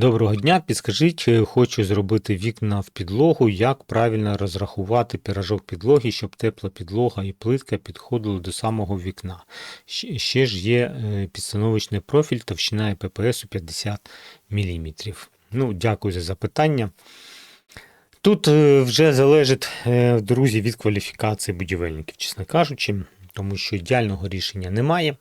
Доброго дня, підскажіть, е, хочу зробити вікна в підлогу, як правильно розрахувати піражок підлоги, щоб тепла підлога і плитка підходили до самого вікна. Ще ж є е, підстановочний профіль товщина ППС 50 мм. Ну, дякую за запитання. Тут е, вже залежить, друзі, від кваліфікації будівельників, чесно кажучи, тому що ідеального рішення немає.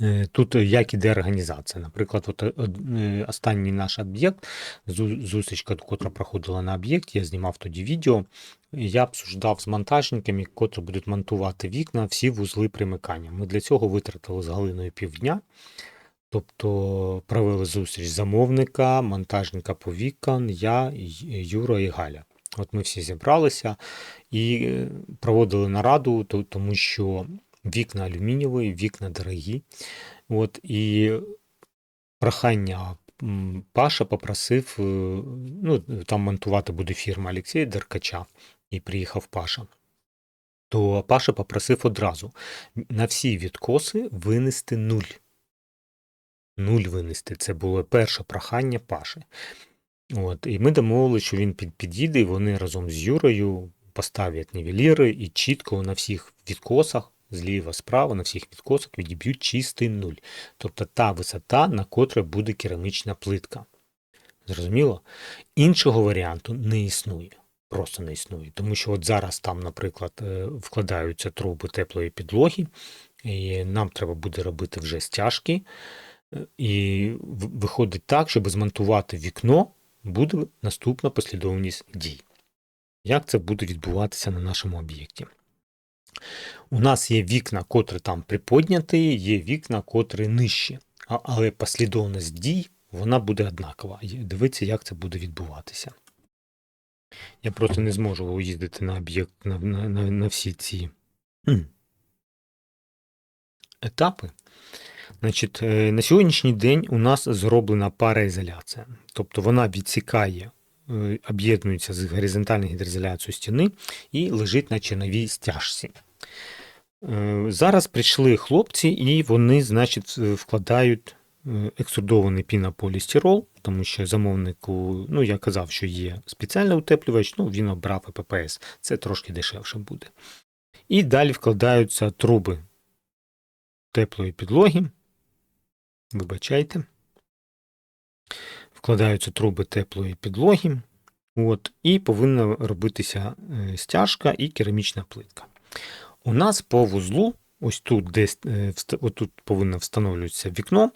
Е, Тут е, як іде організація. Наприклад, от, е, останній наш об'єкт, зу- зустрічка, котра проходила на об'єкті, я знімав тоді відео. Я обсуждав з монтажниками, котрі будуть монтувати вікна, всі вузли примикання. Ми для цього витратили з Галиною півдня. Тобто провели зустріч замовника, монтажника по вікон, я, Юра і Галя. От ми всі зібралися і проводили нараду, тому що вікна алюмінієві, вікна дорогі. От, і прохання Паша попросив, е, ну, там монтувати буде фірма Олексія Деркача, і приїхав Паша. То Паша попросив одразу на всі відкоси винести нуль. Нуль винести. Це було перше прохання Паші. От, і ми домовилися, що він під'їде, і вони разом з Юрою поставлять нівеліри і чітко на всіх відкосах, зліва, справа, на всіх відкосах відіб'ють чистий нуль. Тобто та висота, на котрій буде керамічна плитка. Зрозуміло? Іншого варіанту не існує. Просто не існує. Тому що от зараз там, наприклад, е, вкладаються труби теплої підлоги, і нам треба буде робити вже стяжки. Е, І виходить так, щоб змонтувати вікно, буде наступна послідовність дій. Як це буде відбуватися на нашому об'єкті? У нас є вікна, котрі там приподняті, є вікна, котрі нижчі. Але послідовність дій вона буде однакова. Дивіться, як це буде відбуватися. Я просто не зможу їздити на об'єкт на, на, на, на всі ці етапи. Значить, е, на сьогоднішній день у нас зроблена параізоляція. Тобто вона відсікає, е, об'єднується з горизонтальною гідроізоляцією стіни і лежить на черновій стяжці. Е, Зараз прийшли хлопці, і вони, значить, вкладають е, екструдований пінополістирол, тому що замовнику, ну я казав, що є спеціальний утеплювач, ну він обрав ППС, це трошки дешевше буде. І далі вкладаються труби теплої підлоги. Вибачайте. Вкладаються труби теплої підлоги. От, і повинна робитися е, стяжка і керамічна плитка. У нас по вузлу, ось тут десь е, отут повинно встановлюватися вікно.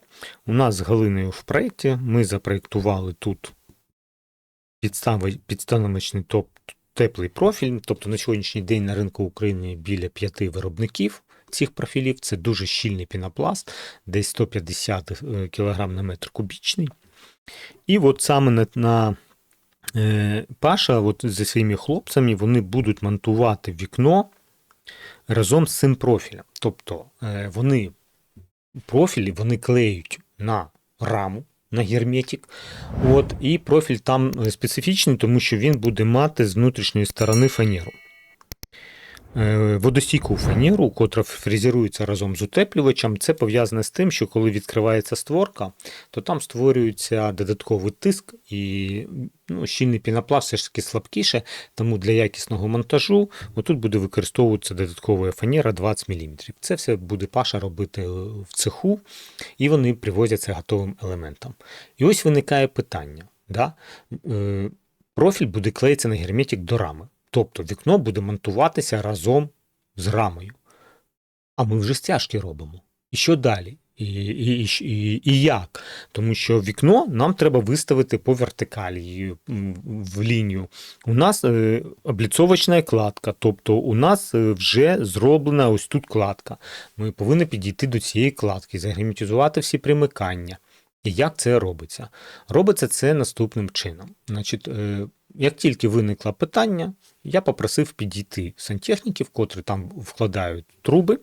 У нас з Галиною в проєкті ми запроєктували тут підстановочний топ, теплий профіль. Тобто на сьогоднішній день на ринку України біля п'яти виробників цих профілів. Це дуже щільний пінопласт, десь 150 кг на метр кубічний. І от саме на, на е, Паша от зі своїми хлопцями вони будуть монтувати вікно разом з цим профілем. Тобто е, вони профілі вони клеють на раму, на герметик. От, і профіль там е, специфічний, тому що він буде мати з внутрішньої сторони фанеру. Е, Водостійку фанеру, котра фрезерується разом з утеплювачем, це пов'язане з тим, що коли відкривається створка, то там створюється додатковий тиск і ну, щільний пінопласт все ж таки слабкіше, тому для якісного монтажу отут буде використовуватися додаткова фанера 20 мм. Це все буде Паша робити е, в цеху, і вони привозяться готовим елементом. І ось виникає питання. Да? Е, Профіль буде клеїтися на герметик до рами. Тобто вікно буде монтуватися разом з рамою. А ми вже стяжки робимо. І що далі? І, і, і, і, як? Тому що вікно нам треба виставити по вертикалі в лінію. У нас е, обліцовочна кладка, тобто у нас е, вже зроблена ось тут кладка. Ми повинні підійти до цієї кладки, загерметизувати всі примикання. І як це робиться? Робиться це наступним чином. Значить, е, як тільки виникло питання, я попросив підійти сантехніків, котрі там вкладають труби,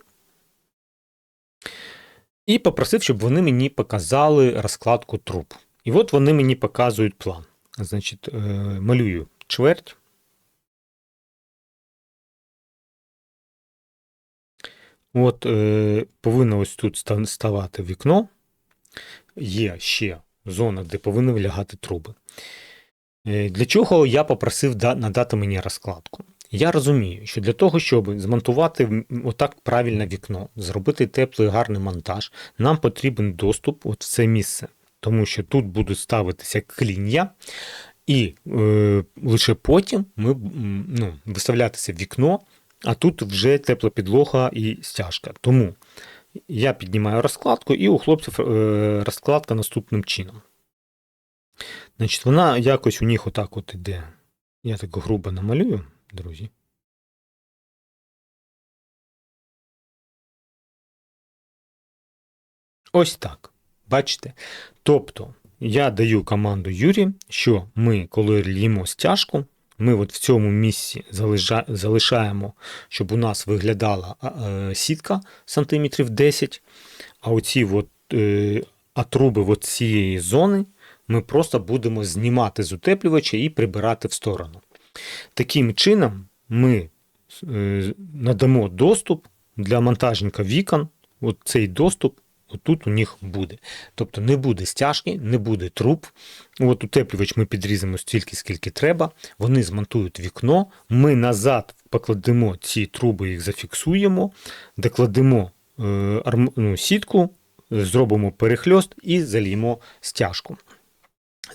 і попросив, щоб вони мені показали розкладку труб. І от вони мені показують план. Значить, е, малюю чверть. От е, повинно ось тут ставати вікно. Є ще зонах, де повинні лягати труби. Е, Для чого я попросив надати мені розкладку? Я розумію, що для того, щоб змонтувати отак правильне вікно, зробити теплий гарний монтаж, нам потрібен доступ от в це місце, тому що тут будуть ставитися клін'я, і е, лише потім ми ну, виставлятися вікно, а тут вже тепла підлога і стяжка. Тому я піднімаю розкладку, і у хлопців е, розкладка наступним чином. Значить, вона якось у них отак от іде. Я так грубо намалюю, друзі. Ось так. Бачите? Тобто, я даю команду Юрі, що ми, коли льємо стяжку, ми от в цьому місці залишаємо, щоб у нас виглядала е, сітка сантиметрів 10, а оці от, е, отруби от цієї зони ми просто будемо знімати з утеплювача і прибирати в сторону. Таким чином ми е, надамо доступ для монтажника вікон, от цей доступ отут у них буде. Тобто не буде стяжки, не буде труб. От утеплювач ми підрізаємо стільки, скільки треба. Вони змонтують вікно. Ми назад покладемо ці труби, їх зафіксуємо, докладемо е, арм- ну, сітку, зробимо перехльост і зальємо стяжку.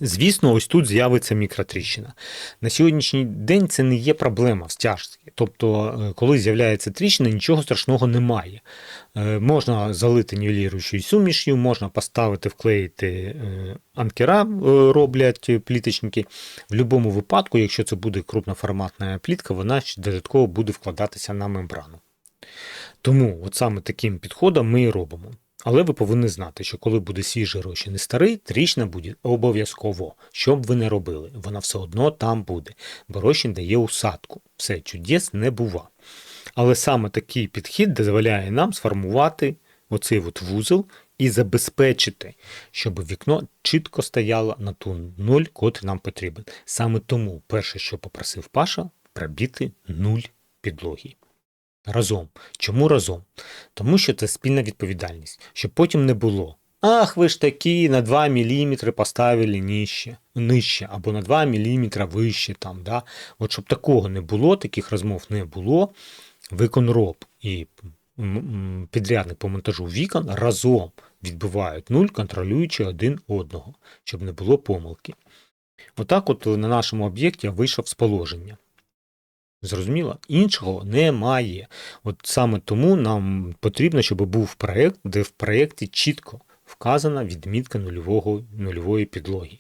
Звісно, ось тут з'явиться мікротріщина. На сьогоднішній день це не є проблема в стяжці. Тобто, е, коли з'являється тріщина, нічого страшного немає. Е, Можна залити нівеліруючою сумішю, можна поставити, вклеїти е, анкера, роблять пліточники. В будь-якому випадку, якщо це буде крупноформатна плітка, вона ще додатково буде вкладатися на мембрану. Тому от саме таким підходом ми і робимо. Але ви повинні знати, що коли буде свіжий розчин і старий, тріщина буде обов'язково. Що б ви не робили, вона все одно там буде, бо розчин дає усадку. Все чудес не бува. Але саме такий підхід дозволяє нам сформувати оцей от вузол і забезпечити, щоб вікно чітко стояло на ту нуль, котрий нам потрібен. Саме тому перше, що попросив Паша, пробіти нуль підлоги. Разом. Чому разом? Тому що це спільна відповідальність, щоб потім не було. Ах, ви ж такі на 2 мм поставили нижче, нижче або на 2 мм вище. Там, да? От щоб такого не було, таких розмов не було, виконроб і підрядник по монтажу вікон разом відбивають нуль, контролюючи один одного, щоб не було помилки. Отак, от на нашому об'єкті я вийшов з положення. Зрозуміло? Іншого немає. От саме тому нам потрібно, щоб був проєкт, де в проєкті чітко вказана відмітка нульового, нульової підлоги.